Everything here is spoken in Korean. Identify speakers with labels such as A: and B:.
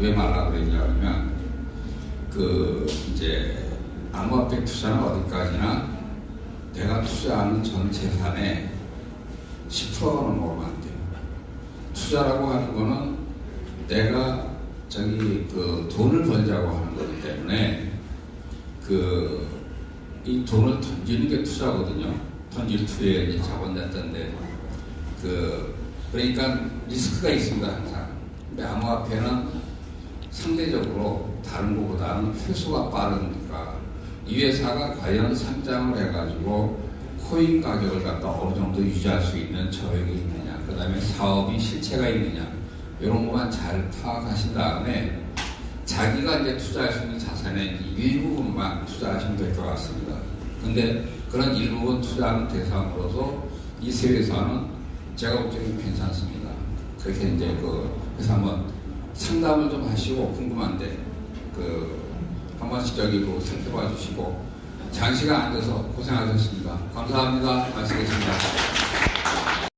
A: 왜 말라 그랬냐면 그 이제 암호화폐 투자는 어디까지나 내가 투자하는 전 재산의 10%가 넘어가면 안 돼요. 투자라고 하는 거는 내가 저기 그 돈을 벌자고 하는 거기 때문에 그 이 돈을 던지는 게 투자거든요. 던질 투에 이제 자본 냈던데 그 그러니까 리스크가 있습니다 항상. 근데 암호화폐는 상대적으로 다른 것보다는 회수가 빠르니까 이 회사가 과연 상장을 해가지고 코인 가격을 갖다 어느 정도 유지할 수 있는 저력이 있느냐, 그 다음에 사업이 실체가 있느냐, 이런 것만 잘 파악하신 다음에 자기가 이제 투자할 수 있는 자산의 일부분만 투자하시면 될 것 같습니다. 근데 그런 일부분 투자하는 대상으로서 이 세 회사는 제가 볼 때는 괜찮습니다. 그렇게 이제 그 회사 한번 상담을 좀 하시고 궁금한데 그 한 번씩 저기 그 살펴봐 주시고 장시간 앉아서 고생하셨습니다. 감사합니다. 마치겠습니다.